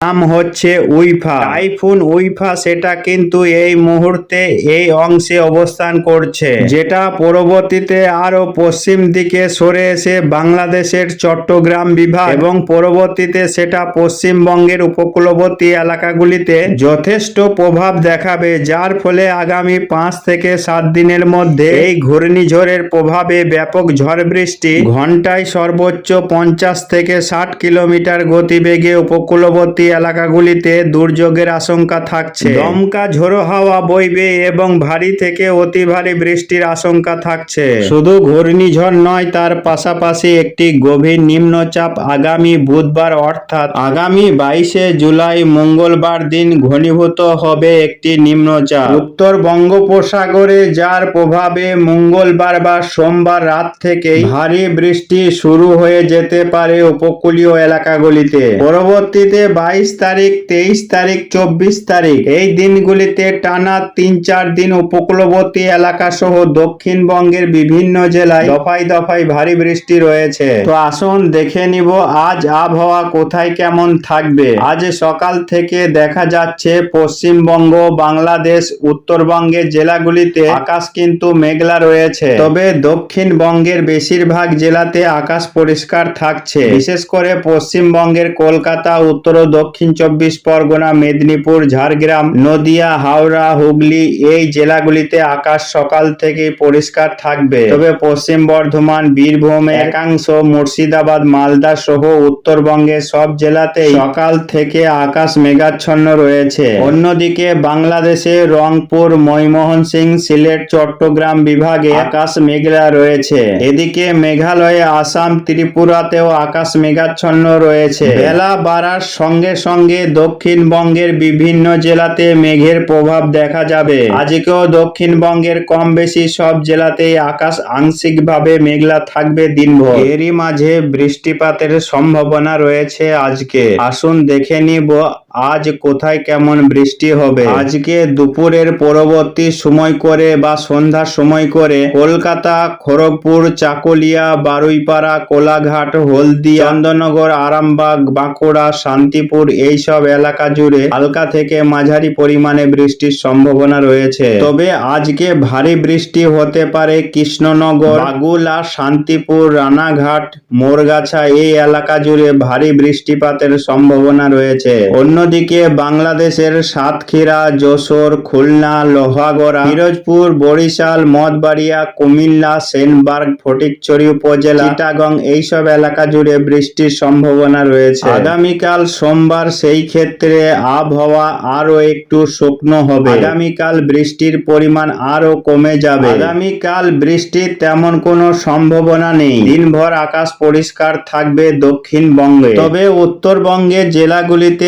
নাম হচ্ছে UEFA. Typhoon UEFA সেটা কিন্তু এই মুহূর্তে এই অংশে অবস্থান করছে। যেটা পরবর্তীতে আরও পশ্চিম দিকে সরে এসে বাংলাদেশের চট্টগ্রাম বিভাগ এবং পরবর্তীতে সেটা পশ্চিমবঙ্গের উপকূলবর্তী এলাকাগুলিতে যথেষ্ট প্রভাব দেখাবে, যার ফলে আগামী পাঁচ থেকে সাত দিনের মধ্যে এই ঘূর্ণিঝড়ের প্রভাবে ব্যাপক ঝড় বৃষ্টি ঘন্টায় সর্বোচ্চ পঞ্চাশ থেকে ষাট কিলোমিটার গতিবেগে উপকূলবর্তী এলাকাগুলিতে দুর্যোগের আশঙ্কা থাকছে। দমকা ঝোড়ো হাওয়া বইবে এবং ভারী থেকে অতি ভারী বৃষ্টির আশঙ্কা থাকছে। শুধু ঘূর্ণিঝড় নয় তার পাশাপাশি একটি গভীর নিম্নচাপ আগামী বুধবার অর্থাৎ আগামী বাইশে জুলাই মঙ্গলবার দিন ঘনীভূত হবে একটি নিম্নচাপ। উত্তর বঙ্গোপসাগরে যার প্রভাবে মঙ্গলবার বা সোমবার রাত থেকেই ভারী বৃষ্টি শুরু হয়ে যেতে পারে উপকূলীয় এলাকাগুলিতে। পরবর্তীতে বাইশ তারিখ, তেইশ তারিখ, চব্বিশ তারিখ। এই দিনগুলিতে টানা তিন চার দিন উপকূলবর্তী এলাকা সহ দক্ষিণবঙ্গের বিভিন্ন জেলায় দফায় দফায় ভারী বৃষ্টি রয়েছে। তো আসুন দেখে নিব আজ আবহাওয়া কোথায় কেমন থাকবে। আজ সকাল থেকে দেখা যাচ্ছে পশ্চিমবঙ্গ, বাংলাদেশ, উত্তরবঙ্গের জেলাগুলিতে আকাশ কিন্তু মেঘলা রয়েছে। তবে দক্ষিণবঙ্গের বেশিরভাগ জেলাতে আকাশ পরিষ্কার থাকছে। বিশেষ করে পশ্চিমবঙ্গের কলকাতা, উত্তর ও দক্ষিণ চব্বিশ পরগনা, মেদিনীপুর, ঝাড়গ্রাম, নদিয়া, হাওড়া, হুগলি এই জেলাগুলিতে আকাশ সকাল থেকে পরিষ্কার থাকবে। তবে পশ্চিম বর্ধমান, বীরভূম, একাংশ, মুর্শিদাবাদ, মালদা সহ উত্তরবঙ্গের সব জেলাতেই সকাল থেকে আকাশ মেঘাচ্ছন্ন রয়েছে। অন্যদিকে বাংলাদেশে রংপুর ময়মোহন সিং সিলেট, চট্টগ্রাম বিভাগে আকাশ মেঘলা রয়েছে। এদিকে মেঘালয়ে, আসাম, ত্রিপুরাতেও আকাশ মেঘাচ্ছন্ন রয়েছে। বেলা বাড়ার সঙ্গে সঙ্গে দক্ষিণবঙ্গের বিভিন্ন জেলাতে মেঘের প্রভাব দেখা যাবে। আজকেও দক্ষিণবঙ্গের কম বেশি সব জেলাতেই আকাশ আংশিকভাবে মেঘলা থাকবে দিনভর। এরই মাঝে বৃষ্টিপাতের সম্ভাবনা রয়েছে আজকে। আসুন দেখে নিব আজ কোথায় কেমন বৃষ্টি হবে? আজকে দুপুরের পরবর্তী সময় করে বা সন্ধ্যার সময় করে কলকাতা, খড়গপুর, চাকুলিয়া, বারুইপাড়া, কোলাঘাট, হলদিয়া, চন্দননগর, আরামবাগ, বাঁকুড়া, শান্তিপুর এই সব এলাকা জুড়ে হালকা থেকে মাঝারি পরিমাণে বৃষ্টির সম্ভাবনা রয়েছে। তবে আজকে ভারী বৃষ্টি হতে পারে কৃষ্ণনগর, বাগুলা, শান্তিপুর, রানাঘাট, মোরগাছা এই এলাকা জুড়ে ভারী বৃষ্টিপাতের সম্ভাবনা রয়েছে। অন্যদিকে বাংলাদেশের সাতক্ষীরা, যশোর, খুলনা, লোহাগড়া, পিরোজপুর, বরিশাল, মঠবাড়িয়া, কুমিল্লা, সেনবার্গ, ফটিকছড়ি উপজেলা, চিটাগং এইসব এলাকা জুড়ে বৃষ্টির সম্ভাবনা রয়েছে। আগামীকাল সোমবার সেই ক্ষেত্রে আবহাওয়া আরও একটু শুকনো হবে। আগামীকাল বৃষ্টির পরিমাণ আরও কমে যাবে। আগামীকাল বৃষ্টির তেমন কোনো সম্ভাবনা নেই। দিনভর আকাশ পরিষ্কার থাকবে দক্ষিণবঙ্গে। তবে উত্তরবঙ্গের জেলাগুলিতে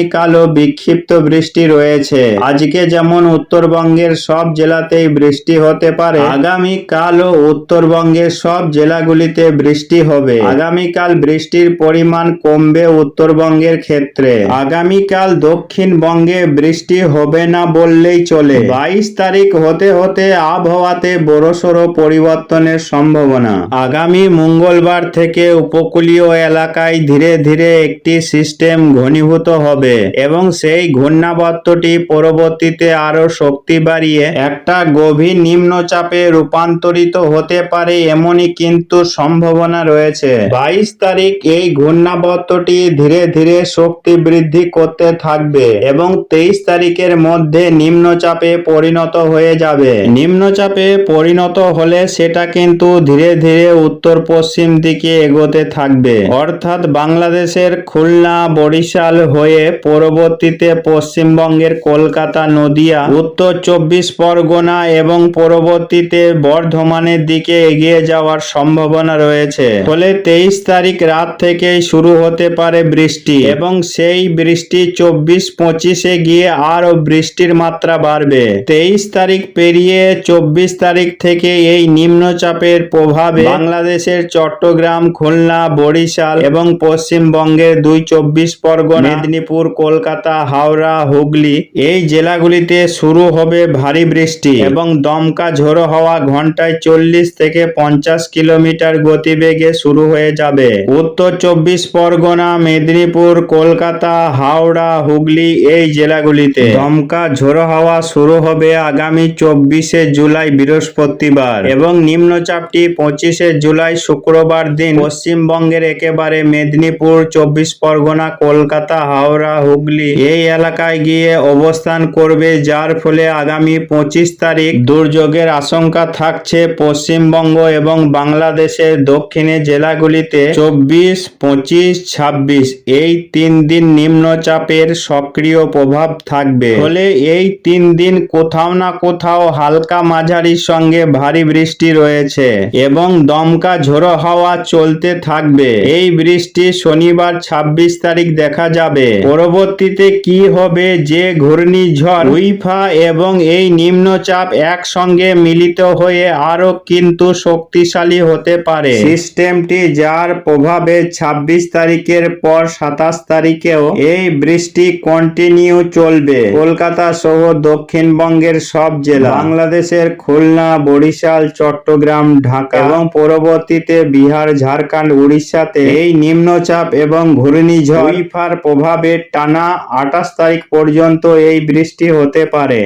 আগামীকালও বিক্ষিপ্ত বৃষ্টি রয়েছে। আজকে যেমন উত্তরবঙ্গের সব জেলাতেই বৃষ্টি হতে পারে আগামীকালও উত্তরবঙ্গের সব জেলাগুলিতে বৃষ্টি হবে। আগামীকাল বৃষ্টির পরিমাণ কমবে উত্তরবঙ্গের ক্ষেত্রে। আগামীকাল দক্ষিণবঙ্গে বৃষ্টি হবে না বললেই চলে। বাইশ তারিখ হতে হতে আবহাওয়াতে বড়সড় পরিবর্তনের সম্ভাবনা। আগামী মঙ্গলবার থেকে উপকূলীয় এলাকায় ধীরে ধীরে একটি সিস্টেম ঘনীভূত হবে। এবং সেই ঘূর্ণাবর্তটি পরবর্তীতে আরও শক্তি বাড়িয়ে একটা গভীর নিম্নচাপে রূপান্তরিত হতে পারে এমনই কিন্তু সম্ভাবনা রয়েছে। বাইশ তারিখ এই ঘূর্ণাবর্তটি ধীরে ধীরে শক্তি বৃদ্ধি করতে থাকবে এবং তেইশ তারিখের মধ্যে নিম্নচাপে পরিণত হয়ে যাবে। নিম্নচাপে পরিণত হলে সেটা কিন্তু ধীরে ধীরে উত্তর পশ্চিম দিকে এগোতে থাকবে। অর্থাৎ বাংলাদেশের খুলনা, বরিশাল হয়ে পরবর্তীতে পশ্চিমবঙ্গের কলকাতা, নদিয়া, উত্তর চব্বিশ পরগনা এবং পরবর্তীতে বর্ধমানের দিকে এগিয়ে যাওয়ার সম্ভাবনা রয়েছে। ফলে তেইশ তারিখ রাত থেকেই শুরু হতে পারে বৃষ্টি এবং সেই বৃষ্টি চব্বিশ পঁচিশে গিয়ে আরও বৃষ্টির মাত্রা বাড়বে। তেইশ তারিখ পেরিয়ে চব্বিশ তারিখ থেকে এই নিম্নচাপের প্রভাবে বাংলাদেশের চট্টগ্রাম, খুলনা, বরিশাল এবং পশ্চিমবঙ্গের দুই চব্বিশ পরগনা, মেদিনীপুর মেদিনীপুর কলকাতা, হাওড়া, হুগলি এই জেলাগুলিতে শুরু হবে ভারী বৃষ্টি এবং দমকা ঝোড়ো হওয়া ঘন্টায় চল্লিশ থেকে পঞ্চাশ কিলোমিটার গতিবেগে শুরু হয়ে যাবে। উত্তর চব্বিশ পরগনা, মেদিনীপুর, কলকাতা, হাওড়া, হুগলি এই জেলাগুলিতে দমকা ঝোড়ো হাওয়া শুরু হবে আগামী চব্বিশে জুলাই বৃহস্পতিবার এবং নিম্নচাপটি পঁচিশে জুলাই শুক্রবার দিন পশ্চিমবঙ্গের একেবারে মেদিনীপুর, চব্বিশ পরগনা, কলকাতা, হাওড়া হুগলি এই এলাকায় গিয়ে অবস্থান করবে, যার ফলে আগামী পঁচিশ তারিখ দুর্যোগের আশঙ্কা থাকছে পশ্চিমবঙ্গ এবং বাংলাদেশের দক্ষিণে জেলাগুলিতে চব্বিশ, পঁচিশ, ছাব্বিশ। এই তিন দিন নিম্নচাপের সক্রিয় প্রভাব থাকবে। ফলে এই তিন দিন কোথাও না কোথাও হালকা মাঝারির সঙ্গে ভারী বৃষ্টি রয়েছে এবং দমকা ঝোড়ো হাওয়া চলতে থাকবে। এই বৃষ্টি শনিবার ২৬ তারিখ দেখা যাবে। পরবর্তীতে কি হবে যে ঘূর্ণিঝড়, উইফা এবং এই নিম্নচাপ একসঙ্গে মিলিত হয়ে আরও কিন্তু শক্তিশালী হতে পারে। সিস্টেমটি যার প্রভাবে ২৬ তারিখের পর সাতাশ তারিখেও এই বৃষ্টি কন্টিনিউ চলবে। কলকাতা সহ দক্ষিণবঙ্গের সব জেলা, বাংলাদেশের খুলনা, বরিশাল, চট্টগ্রাম, ঢাকা এবং পরবর্তীতে বিহার, ঝাড়খণ্ড, উড়িষ্যাতে এই নিম্নচাপ এবং ঘূর্ণিঝড়, উইফার প্রভাবে টানা আটাশ তারিখ পর্যন্ত এই বৃষ্টি হতে পারে।